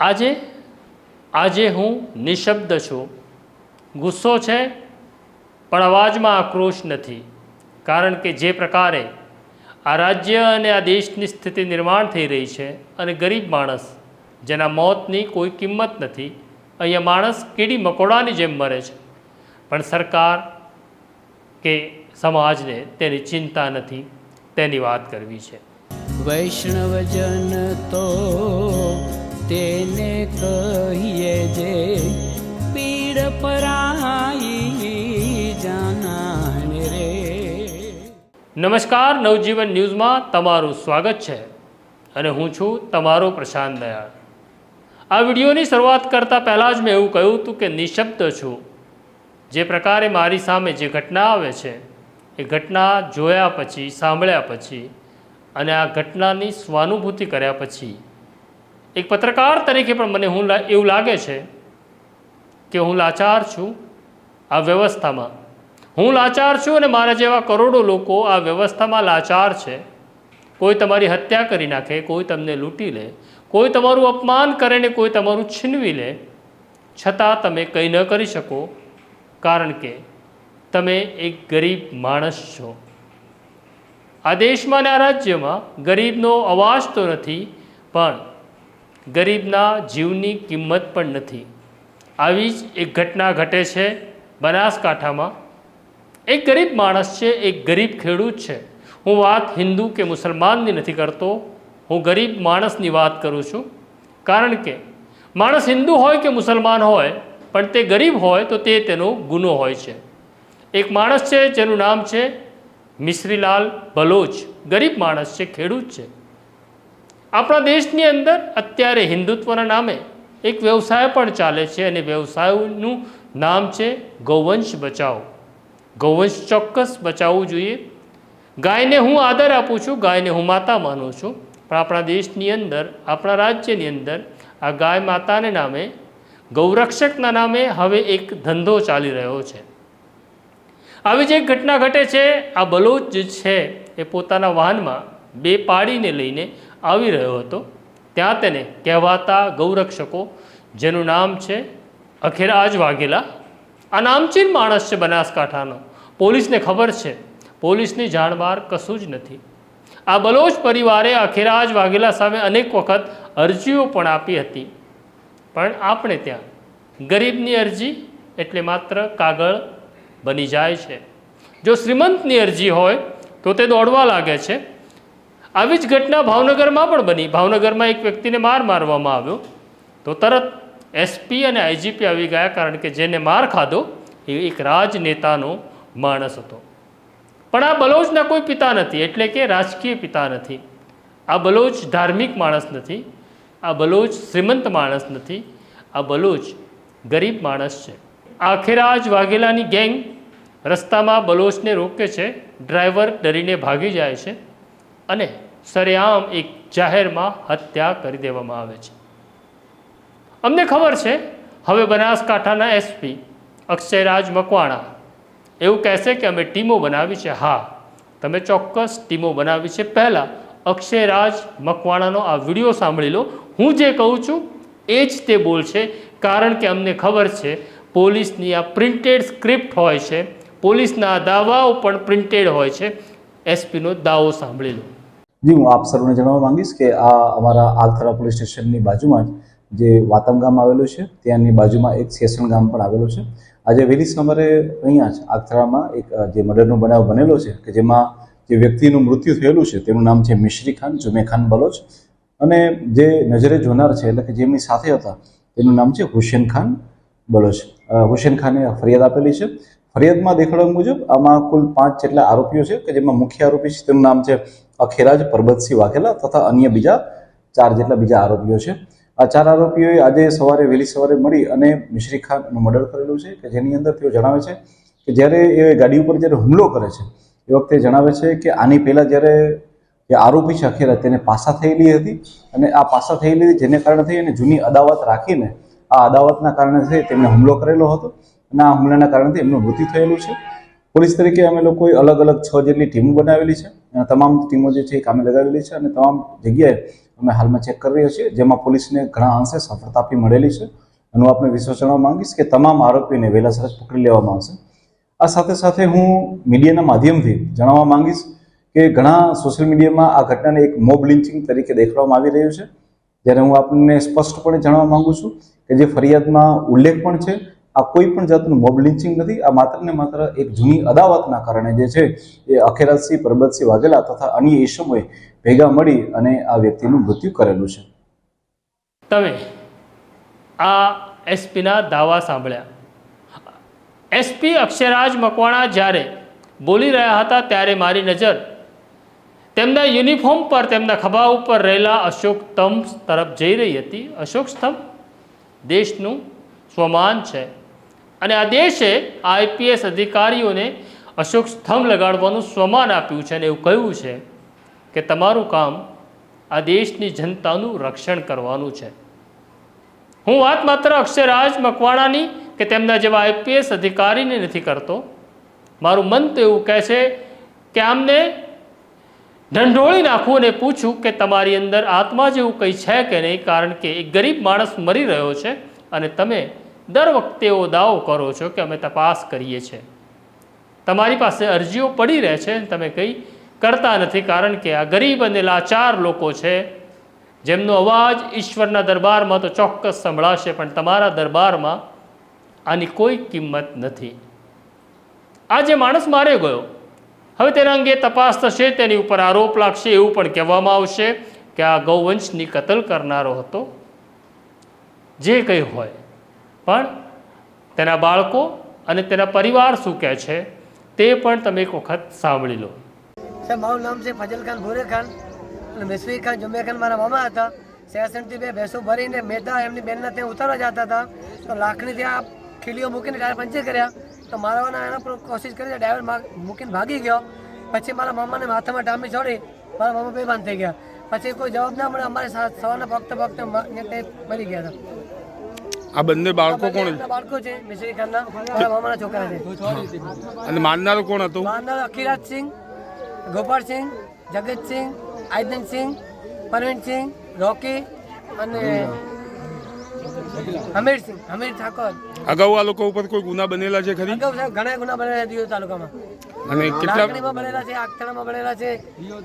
આજે આજે હું નિશબ્દ છું. ગુસ્સો છે, પણ અવાજમાં આક્રોશ નથી. કારણ કે જે પ્રકારે આ રાજ્ય અને આ દેશની સ્થિતિ નિર્માણ થઈ રહી છે અને ગરીબ માણસ, જેના મોતની કોઈ કિંમત નથી, અહીંયા માણસ કીડી મકોડાની જેમ મરે છે. પણ સરકાર કે સમાજને તેની ચિંતા નથી, તેની વાત કરવી છે. વૈષ્ણવજન તો કહીએ જે પીડ પરાઈ જાનાને રે. નમસ્કાર, નવજીવન ન્યૂઝમાં તમારું સ્વાગત છે અને હું છું તમારો પ્રશાંત દયાળ. આ વિડીયોની શરૂઆત કરતાં પહેલાં જ મેં એવું કહ્યું હતું કે નિશબ્દ છું. જે પ્રકારે મારી સામે જે ઘટના આવે છે, એ ઘટના જોયા પછી, સાંભળ્યા પછી અને આ ઘટનાની સ્વાનુભૂતિ કર્યા પછી એક પત્રકાર તરીકે પણ મને હું એવું લાગે છે કે હું લાચાર છું આ વ્યવસ્થામાં. હું લાચાર છું અને મારા જેવા કરોડો લોકો આ વ્યવસ્થામાં લાચાર છે. કોઈ તમારી હત્યા કરી નાખે, કોઈ તમને લૂંટી લે, કોઈ તમારું અપમાન કરે ને કોઈ તમારું છીનવી લે, છતાં તમે કંઈ ન કરી શકો, કારણ કે તમે એક ગરીબ માણસ છો. આ દેશમાં અને આ રાજ્યમાં ગરીબનો અવાજ તો નથી, પણ ગરીબના જીવની કિંમત પણ નથી. આવી જ એક ઘટના ઘટે છે બનાસકાંઠામાં. એક ગરીબ માણસ છે, એક ગરીબ ખેડૂત છે. હું વાત હિન્દુ કે મુસલમાનની નથી કરતો, હું ગરીબ માણસની વાત કરું છું. કારણ કે માણસ હિન્દુ હોય કે મુસલમાન હોય, પણ તે ગરીબ હોય તો તે તેનો ગુનો હોય છે. એક માણસ છે, જેનું નામ છે મિશ્રીલાલ બલોચ. ગરીબ માણસ છે, ખેડૂત છે. આપણા દેશની અંદર અત્યારે હિન્દુત્વના નામે એક વ્યવસાય પણ ચાલે છે અને વ્યવસાયનું નામ છે ગૌવંશ બચાવો. ગૌવંશ ચોક્કસ બચાવવું જોઈએ. ગાયને હું આદર આપું છું, ગાયને હું માતા માનું છું, પણ આપણા દેશની અંદર, આપણા રાજ્યની અંદર આ ગાય માતાને નામે, ગૌરક્ષકના નામે હવે એક ધંધો ચાલી રહ્યો છે. આવી જે ઘટના ઘટે છે, આ બલોચ છે એ પોતાના વાહનમાં બે પાડીને લઈને આવી રહ્યો હતો, ત્યાં તેને કહેવાતા ગૌરક્ષકો, જેનું નામ છે અખેરાજ વાઘેલા. આ નામચીન માણસ છે બનાસકાંઠાનો. પોલીસને ખબર છે, પોલીસની જાણવાર કશું જ નથી. આ બલોચ પરિવારે અખેરાજ વાઘેલા સામે અનેક વખત અરજીઓ પણ આપી હતી. પણ આપણે ત્યાં ગરીબની અરજી એટલે માત્ર કાગળ બની જાય છે. જો શ્રીમંતની અરજી હોય, તો તે દોડવા લાગે છે. આવી જ ઘટના ભાવનગરમાં પણ બની. ભાવનગરમાં એક વ્યક્તિને માર મારવામાં આવ્યો. તો તરત એસપી અને આઈજીપી આવી ગયા કારણ કે જેને માર ખાધો એ એક રાજનેતાનો માણસ હતો. પણ આ બલોચના કોઈ પિતા નથી, એટલે કે રાજકીય પિતા નથી. આ બલોચ ધાર્મિક માણસ નથી. આ બલોચ શ્રીમંત માણસ નથી. આ બલોચ ગરીબ માણસ છે. આખેરાજ વાઘેલાની ગેંગ રસ્તામાં બલોચને રોકે છે. ડ્રાઈવર ડરીને ભાગી જાય છે. અને સરેઆમ એક જાહેરમાં હત્યા કરી દેવામાં આવે છે. અમને ખબર છે, હવે બનાસકાંઠાના એસપી અક્ષયરાજ મકવાણા એવું કહેશે કે અમે ટીમો બનાવી છે. હા, તમે ચોક્કસ ટીમો બનાવી છે. પહેલાં અક્ષયરાજ મકવાણાનો આ વીડિયો સાંભળી લો. હું જે કહું છું એ જ તે બોલશે, કારણ કે અમને ખબર છે, પોલીસની આ પ્રિન્ટેડ સ્ક્રિપ્ટ હોય છે, પોલીસના દાવાઓ પણ પ્રિન્ટેડ હોય છે. એસપીનો દાવો સાંભળી લો. જી, હું આપ સર્વને જણાવવા માંગીશ કે આ અમારા આલથરા પોલીસ સ્ટેશનની બાજુમાં જ જે વાતમ ગામ આવેલું છે, ત્યાંની બાજુમાં એક સેસણ ગામ પણ આવેલું છે. આજે વહેલી સવારે અહીંયા જ આલથરામાં એક જે મર્ડરનો બનાવ બનેલો છે, કે જેમાં જે વ્યક્તિનું મૃત્યુ થયેલું છે, તેનું નામ છે મિશ્રી ખાન, જુમે ખાન બલોચ. અને જે નજરે જોનાર છે, એટલે કે જેમની સાથે હતા, તેનું નામ છે હુસેન ખાન બલોચ. હુસેન ખાને ફરિયાદ આપેલી છે. ફરિયાદમાં દેખાડવા મુજબ આમાં કુલ પાંચ જેટલા આરોપીઓ છે કે જેમાં મુખ્ય આરોપી છે તેનું નામ છે અખેરાજ પરબતસિંહ વાઘેલા તથા અન્ય બીજા ચાર જેટલા બીજા આરોપીઓ છે. આ ચાર આરોપીઓએ આજે સવારે, વહેલી સવારે મળી અને મિશ્રી ખાનનું મર્ડર કરેલું છે કે જેની અંદર તેઓ જણાવે છે કે જ્યારે એ ગાડી ઉપર જ્યારે હુમલો કરે છે, એ વખતે જણાવે છે કે આની પહેલાં જ્યારે જે આરોપી છે અખેરા તેને પાસા થયેલી હતી અને આ પાસા થયેલી જેને કારણે થઈ અને જૂની અદાવત રાખીને આ અદાવતના કારણે થઈ તેમણે હુમલો કરેલો હતો. અને આ હુમલાના કારણે એમનું મૃત્યુ થયેલું છે. પોલીસ તરીકે અમે લોકોએ અલગ અલગ છ જેટલી ટીમો બનાવેલી છે. અને તમામ ટીમો જે છે એ કામે લગાવેલી છે અને તમામ જગ્યાએ અમે હાલમાં ચેક કરી રહ્યા છીએ, જેમાં પોલીસને ઘણા અંશે સફળતા આપી મળેલી છે. અને હું આપને વિશ્વાસ જણાવવા માંગીશ કે તમામ આરોપીને વહેલાસર જ પકડી લેવામાં આવશે. આ સાથે સાથે હું મીડિયાના માધ્યમથી જણાવવા માંગીશ કે ઘણા સોશિયલ મીડિયામાં આ ઘટનાને એક મોબ લિન્ચિંગ તરીકે દેખાડવામાં આવી રહ્યું છે. જ્યારે હું આપને સ્પષ્ટપણે જણાવવા માંગુ છું કે જે ફરિયાદમાં ઉલ્લેખ પણ છે આ કોઈ પણ જાતનું મોબ લિન્ચિંગ નથી. આ માત્ર ને માત્ર એક જૂની અદાવતના કારણે જે છે, એ અખેરાજસિંહ પરબતસિંહ વાઘેલા તથા અન્ય ઈસમોએ ભેગા મળી અને આ વ્યક્તિનું મૃત્યુ કરેલું છે. તમે આ એસપીના દાવા સાંભળ્યા. એસપી અક્ષયરાજ મકવાણા જ્યારે બોલી રહ્યા હતા ત્યારે મારી નજર તેમના યુનિફોર્મ પર, તેમના ખભા ઉપર રહેલા અશોક સ્તંભ તરફ જઈ રહી હતી. અશોક સ્તંભ દેશનું સ્વમાન છે. અને આ દેશે આઈપીએસ અધિકારીઓને અશોક સ્તંભ લગાડવાનું સ્વમાન આપ્યું છે અને એવું કહ્યું છે કે તમારું કામ આ દેશની જનતાનું રક્ષણ કરવાનું છે. હું વાત માત્ર અક્ષયરાજ મકવાણાની કે તેમના જેવા આઈપીએસ અધિકારીને નથી કરતો. મારું મન તો એવું કહે છે કે આમને ઢંઢોળી નાખું અને પૂછું કે તમારી અંદર આત્મા જેવું કંઈ છે કે નહીં? કારણ કે એક ગરીબ માણસ મરી રહ્યો છે અને તમે દર વખતે એવો દાવો કરો છો કે અમે તપાસ કરીએ છીએ તમારી પાસે અરજીઓ પડી રહે છે તમે કંઈ કરતા નથી કારણ કે આ ગરીબ અને લાચાર લોકો છે. જેમનો અવાજ ઈશ્વરના દરબારમાં તો ચોક્કસ સંભળાશે, પણ તમારા દરબારમાં આની કોઈ કિંમત નથી. આ જે માણસ માર્યો ગયો, હવે તેના અંગે તપાસ થશે, તેની ઉપર આરોપ લાગશે, એવું પણ કહેવામાં આવશે કે આ ગૌવંશની કતલ કરનારો હતો. જે કંઈ હોય પણ તેના બાળકો અને તેના પરિવાર શું કહે છે તે પણ તમે એક વખત સાંભળી લો. સાહેબ, મારું નામ છે ફજલ ખાન ભોરે ખાન અને મિસરી ખાન જુમ્યા ખાન મારા મામા હતા. સેસનથી બે ભેંસો ભરીને મેદા એમની બેનના ત્યાં ઉતારવા જતા હતા. તો લાકડી ત્યાં ખીલીઓ મૂકીને ટાયર પંચર કર્યા. તો મારવાના એના પર કોશિશ કરી ડ્રાઈવર મૂકીને ભાગી ગયો. પછી મારા મામાને માથામાં ટામી છોડી મારા મામા બેભાન થઈ ગયા. પછી કોઈ જવાબ ના મળે, અમારે સવારના પગતા પગતા મરી ગયા હતા. આ બંને બાળકો કોણ બાળકો છે મિશ્રી ખાનના મારા મામાના છોકરા છે. અને માનનારો કોણ હતો? જગત અખીરાજસિંહ ગોપાલસિંહ જગતસિંહ આયદનસિંહ પરવીનસિંહ રોકી અને હમીરસિંહ હમીર ઠાકોર. અગાઉ આ લોકો ઉપર કોઈ ગુના બનેલા છે ખરી? અગાઉ સાહેબ ઘણા ગુના બનેલા છે તાલુકામાં. અને કેટલા બનેલા છે આગથાણામાં બનેલા છે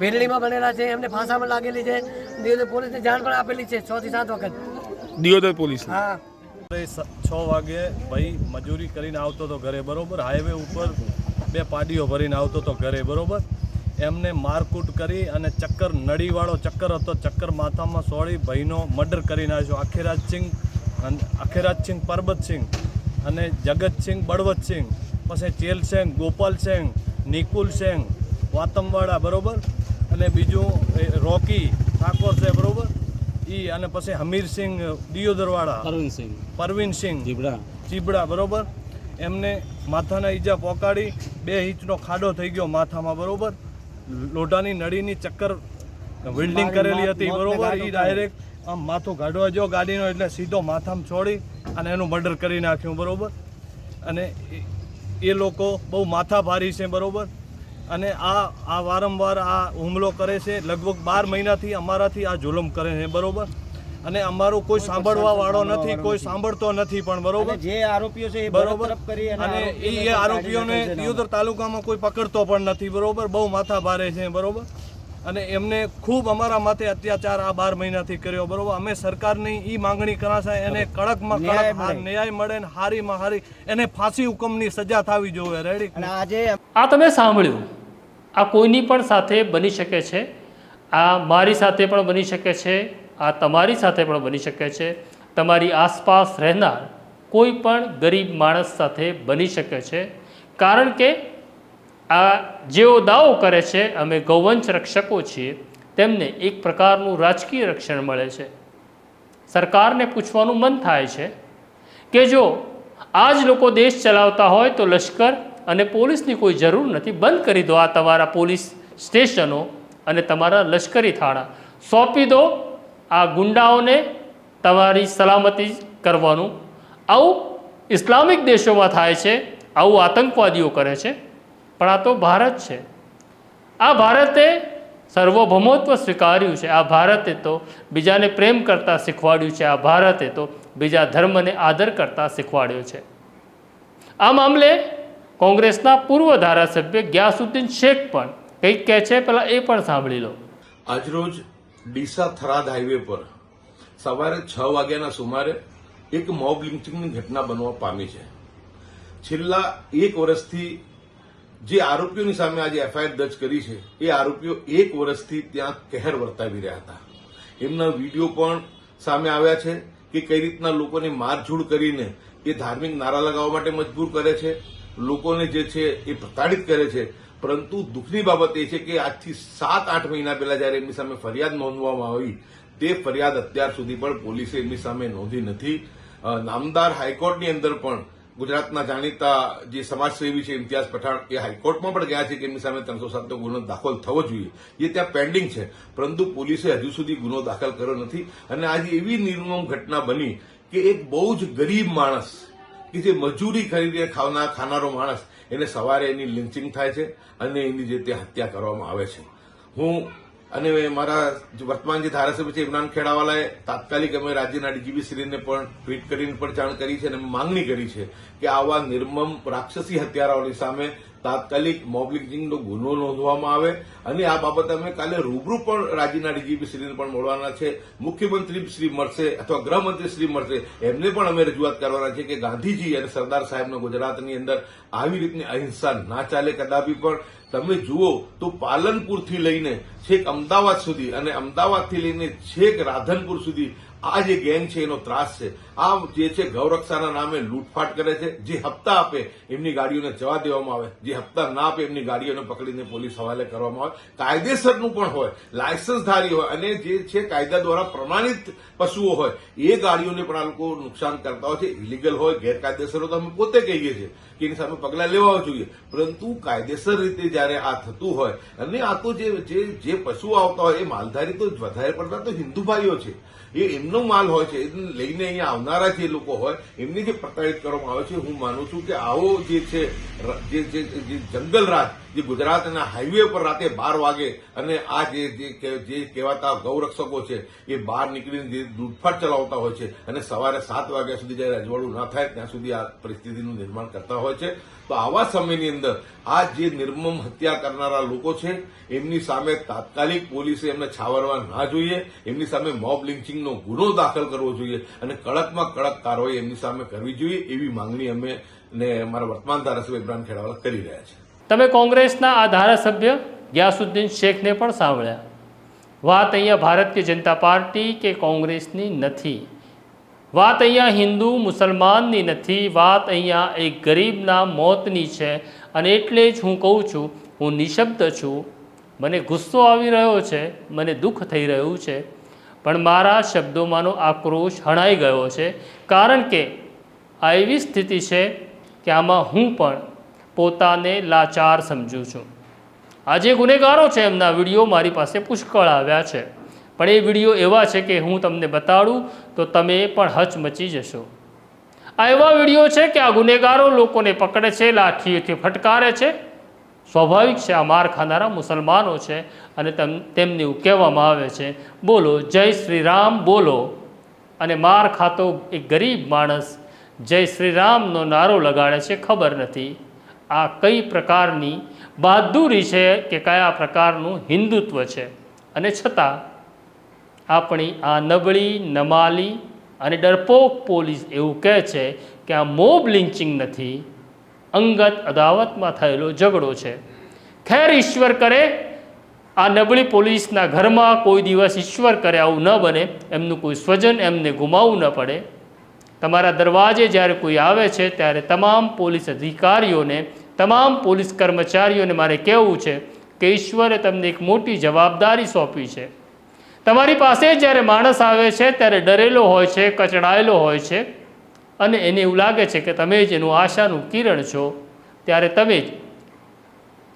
ભેરડીમાં બનેલા છે એમને ફાંસામાં લાગેલી છે. દિયોદર પોલીસને જાણ પણ આપેલી છે છ થી સાત વખત. દિયોદર પોલીસ હા. છ વાગે ભાઈ મજૂરી કરીને આવતો હતો ઘરે, બરોબર? હાઈવે ઉપર બે પાડીઓ ભરીને આવતો હતો ઘરે, બરોબર? એમને મારકૂટ કરી અને ચક્કર નળીવાળો ચક્કર હતો, ચક્કર માથામાં સોળી ભાઈનો મર્ડર કરી નાખ્યો. અખેરાજસિંહ અને અખેરાજસિંહ પરબતસિંહ અને જગતસિંહ બળવતસિંહ પછી ચેલસિંહ ગોપાલસિંહ નિકુલસિંહ વાતમવાડા, બરોબર? અને બીજું રોકી ઠાકોર છે, બરોબર? ઈ અને પછી હમીરસિંહ દિયોદરવાળા પરવીનસિંહ પરવીનસિંહ જીબડા. ચીબડા બરોબર? એમને માથાના ઈજા પોકાડી બે ઇંચનો ખાડો થઈ ગયો માથામાં બરોબર? લોઢાની નળીની ચક્કર વેલ્ડિંગ કરેલી હતી બરોબર? એ ડાયરેક્ટ આમ માથું કાઢવા જો ગાડીનો એટલે સીધો માથામાં છોડી અને એનું મર્ડર કરી નાખ્યું બરોબર? અને એ- એ લોકો બહુ માથા ભારી છે બરોબર? અને આ આ વારંવાર આ હુમલો કરે છે. લગભગ બાર મહિનાથી અમારાથી આ જુલમ કરે છે બરોબર? અને અમારું કોઈ સાંભળવા વાળો નથી કોઈ સાંભળતો નથી પણ બરોબર? જે આરોપીઓ છે બરોબર? અને એ આરોપીઓને દિયોદર તાલુકામાં કોઈ પકડતો પણ નથી બરોબર? બહુ માથા ભારે છે બરોબર? અને એમને ખૂબ અમારા માથે અત્યાચાર આ બાર મહિનાથી કર્યો બરોબર? અમે સરકારની ઈ માંગણી કરાશે એને કડકમાં ન્યાય કડક ન્યાય મળે ને હારીમાં હારી એને ફાંસી હુકમની સજા થવી જોઈએ. રેડી આજે આ તમે સાંભળ્યું. આ કોઈની પણ સાથે બની શકે છે. આ મારી સાથે પણ બની શકે છે. આ તમારી સાથે પણ બની શકે છે. તમારી આસપાસ રહેનાર કોઈ પણ ગરીબ માણસ સાથે બની શકે છે. કારણ કે આ જેઓ દાવો કરે છે, અમે ગૌવંશ રક્ષકો છીએ, તેમને એક પ્રકારનું રાજકીય રક્ષણ મળે છે. સરકારને પૂછવાનું મન થાય છે કે જો આ જ લોકો દેશ ચલાવતા હોય તો લશ્કર અને પોલીસની કોઈ જરૂર નથી. બંધ કરી દો આ તમારા પોલીસ સ્ટેશનો અને તમારા લશ્કરી થાણા. સોંપી દો આ ગુંડાઓને તમારી સલામતી કરવાનું. આવું ઇસ્લામિક દેશોમાં થાય છે, આવું આતંકવાદીઓ કરે છે. પણ આ તો ભારત છે. આ ભારતે સર્વભૌમત્વ સ્વીકાર્યું છે. આ ભારતે તો બીજાને પ્રેમ કરતાં શીખવાડ્યું છે. આ ભારતે તો બીજા ધર્મને આદર કરતાં શીખવાડ્યો છે. આ મામલે કોંગ્રેસના પૂર્વ ધારાસભ્ય ગ્યાસુદ્દીન શેખ પણ કંઈક કહે છે. પહેલાં એ પણ સાંભળી લો. આજરોજ ડીસા થરાદ હાઈવે પર સવારે છ વાગ્યાના સુમારે એક મોબ લિંચિંગની ઘટના બનવા પામી છે. છેલ્લા એક વર્ષથી જે આરોપીઓની સામે આજે એફઆઈઆર દર્જ કરી છે, એ આરોપીઓ એક વર્ષથી ત્યાં કહેર વર્તાવી રહ્યા હતા. એમના વીડિયો પણ સામે આવ્યા છે કે કઈ રીતના લોકોને મારઝૂડ કરીને એ ધાર્મિક નારા લગાવવા માટે મજબૂર કરે છે, લોકોને જે છે એ પ્રતાડિત કરે છે. પરંતુ દુઃખની બાબત એ છે કે આજથી સાત આઠ મહિના પહેલા જયારે એમની સામે ફરિયાદ નોંધવામાં આવી, તે ફરિયાદ અત્યાર સુધી પણ પોલીસે એમની સામે નોંધી નથી. નામદાર હાઈકોર્ટની અંદર પણ ગુજરાતના જાણીતા જે સમાજસેવી છે, ઇમ્તિયાઝ પઠાણ, એ હાઈકોર્ટમાં પણ ગયા છે કે એમની સામે ત્રણસો સાતનો ગુનો દાખલ થવો જોઈએ. એ ત્યાં પેન્ડિંગ છે. પરંતુ પોલીસે હજુ સુધી ગુનો દાખલ કર્યો નથી. અને આજે એવી નિર્મમ ઘટના બની કે એક બહુ જ ગરીબ માણસ કે જે મજૂરી કરીને ખાવના ખાનારો માણસ, એને સવારે એની લિન્ચિંગ થાય છે અને એની જે તે હત્યા કરવામાં આવે છે. હું અને મારા વર્તમાન જે ધારાસભ્ય છે, ઇમરાન ખેડાવાલાએ તાત્કાલિક અમે રાજ્યના ડીજીપીશ્રીને પણ ટ્વીટ કરીને પણ જાણ કરી છે અને માંગણી કરી છે કે આવા નિર્મમ રાક્ષસી હત્યારાઓની સામે તાત્કાલિક મોબ ગુનો નોંધવામાં આવે અને આ બાબતે અમે કાલે રૂબરૂ પણ રાજ્યના ડીજીપી શ્રીને પણ મળવાના છે. મુખ્યમંત્રી શ્રી મળશે અથવા ગૃહમંત્રી શ્રી મળશે એમને પણ અમે રજૂઆત કરવાના છે કે ગાંધીજી અને સરદાર સાહેબના ગુજરાતની અંદર આવી રીતની અહિંસા ના ચાલે કદાપી પણ. તમે જુઓ તો પાલનપુરથી લઈને છેક અમદાવાદ સુધી અને અમદાવાદથી લઈને છેક રાધનપુર સુધી આ જે ગેંગ છે, એનો ત્રાસ છે. આ જે છે, ગૌરક્ષાના નામે લૂંટફાટ કરે છે. જે હપ્તા આપે, એમની ગાડીઓને જવા દેવામાં આવે. જે હપ્તા ના આપે, એમની ગાડીઓને પકડીને પોલીસ હવાલે કરવામાં આવે. કાયદેસરનું પણ હોય, લાયસન્સધારી હોય, અને જે છે, કાયદા દ્વારા પ્રમાણિત પશુઓ હોય, એ ગાડીઓને પણ આ લોકો નુકસાન કરતા હોય છે. ઇલીગલ હોય, ગેરકાયદેસર હોય, તો અમે પોતે કહીએ છીએ કે એની સામે પગલાં લેવા જોઈએ. પરંતુ કાયદેસર રીતે જ્યારે આ થતું હોય, અને આ તો જે જે પશુઓ આવતા હોય, એ માલધારી તો વધારે પડતા તો હિન્દુ ભાઈઓ છે. એ એમનો માલ હોય છે એને લઈને અહીંયા આવનારા જે લોકો હોય, એમને જે પ્રતાડિત કરવામાં આવે છે, હું માનું છું કે આવો જે છે, જે જે જે ગુજરાતના હાઈવે પર રાતે બાર વાગે અને આ જે જે કહેવાતા ગૌરક્ષકો છે, એ બહાર નીકળીને જે ચલાવતા હોય છે અને સવારે સાત વાગ્યા સુધી જ્યારે અજવાળું ના થાય ત્યાં સુધી આ પરિસ્થિતિનું નિર્માણ કરતા હોય છે. તો આવા સમયની અંદર આ જે નિર્મમ હત્યા કરનારા લોકો છે, એમની સામે તાત્કાલિક પોલીસે એમને છાવરવા ના જોઈએ, એમની સામે મોબ લિંચિંગનો ગુનો દાખલ કરવો જોઈએ અને કડકમાં કડક કાર્યવાહી એમની સામે કરવી જોઈએ એવી માંગણી અમે ને અમારા વર્તમાન ધારાસભ્ય ઇમરાન ખેડાવાલા કરી રહ્યા છે. તમે કોંગ્રેસના આ ધારાસભ્ય ગ્યાસુદ્દીન શેખને પણ સાંભળ્યા. વાત અહીંયા ભારતીય જનતા પાર્ટી કે કોંગ્રેસની નથી. વાત અહીંયા હિન્દુ મુસલમાનની નથી. વાત અહીંયા એક ગરીબના મોતની છે. અને એટલે જ હું કહું છું, હું નિશબ્દ છું. મને ગુસ્સો આવી રહ્યો છે, મને દુઃખ થઈ રહ્યું છે. પણ મારા શબ્દોમાંનો આક્રોશ હણાઈ ગયો છે. કારણ કે આ એવી સ્થિતિ છે કે આમાં હું પણ પોતાને લાચાર સમજું છું. આ જે ગુનેગારો છે એમના વીડિયો મારી પાસે પુષ્કળ આવ્યા છે. પણ એ વીડિયો એવા છે કે હું તમને બતાડું તો તમે પણ હચમચી જશો. આ એવા વીડિયો છે કે આ ગુનેગારો લોકોને પકડે છે, લાઠીઓથી ફટકારે છે. સ્વાભાવિક છે, આ માર ખાનારા મુસલમાનો છે અને તેમ, તેમને એવું કહેવામાં આવે છે, બોલો, જય શ્રી રામ બોલો. અને માર ખાતો એક ગરીબ માણસ જય શ્રી રામનો નારો લગાડે છે, ખબર નથી. આ કઈ પ્રકારની બહાદુરી છે કે કયા પ્રકારનું હિન્દુત્વ છે? અને છતાં આપણી આ નબળી, નમાલી અને ડરપોક પોલીસ એવું કહે છે કે આ મોબ લિન્ચિંગ નથી, અંગત અદાવતમાં થયેલો ઝઘડો છે. ખેર ઈશ્વર કરે, આ નબળી પોલીસના ઘરમાં કોઈ દિવસ ઈશ્વર કરે આવું ન બને, એમનું કોઈ સ્વજન એમને ગુમાવવું ન પડે. તમારા દરવાજે જ્યારે કોઈ આવે છે, ત્યારે તમામ પોલીસ અધિકારીઓને, તમામ પોલીસ કર્મચારીઓને મારે કહેવું છે કે ઈશ્વરે તમને એક મોટી જવાબદારી સોંપી છે. તમારી પાસે જ્યારે માણસ આવે છે, ત્યારે ડરેલો હોય છે, કચડાયેલો હોય છે અને એને એવું લાગે છે કે તમે જ એનું આશાનું કિરણ છો, ત્યારે તમે જ.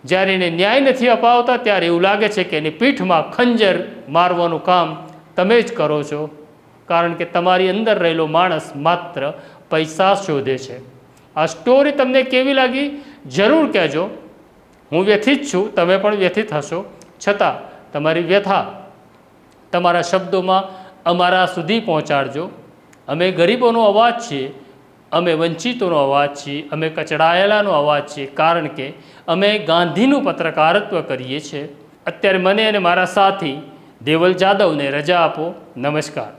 જ્યારે એને ન્યાય નથી અપાવતા, ત્યારે એવું લાગે છે કે એની પીઠમાં ખંજર મારવાનું કામ તમે જ કરો છો. કારણ કે તમારી અંદર રહેલો માણસ માત્ર પૈસા શોધે છે. આ સ્ટોરી તમને કેવી લાગી? જરૂર કહેજો. હું વ્યથિત છું, તમે પણ વ્યથિત હશો. છતાં, તમારી વ્યથા તમારા શબ્દોમાં અમારા સુધી પહોંચાડજો. અમે ગરીબોનો અવાજ છીએ, અમે વંચિતોનો અવાજ છીએ, અમે કચડાયેલાનો અવાજ છીએ, કારણ કે અમે ગાંધીનું પત્રકારત્વ કરીએ છીએ. અત્યારે મને અને મારા સાથી દેવલ જાદવને રજા આપો. નમસ્કાર.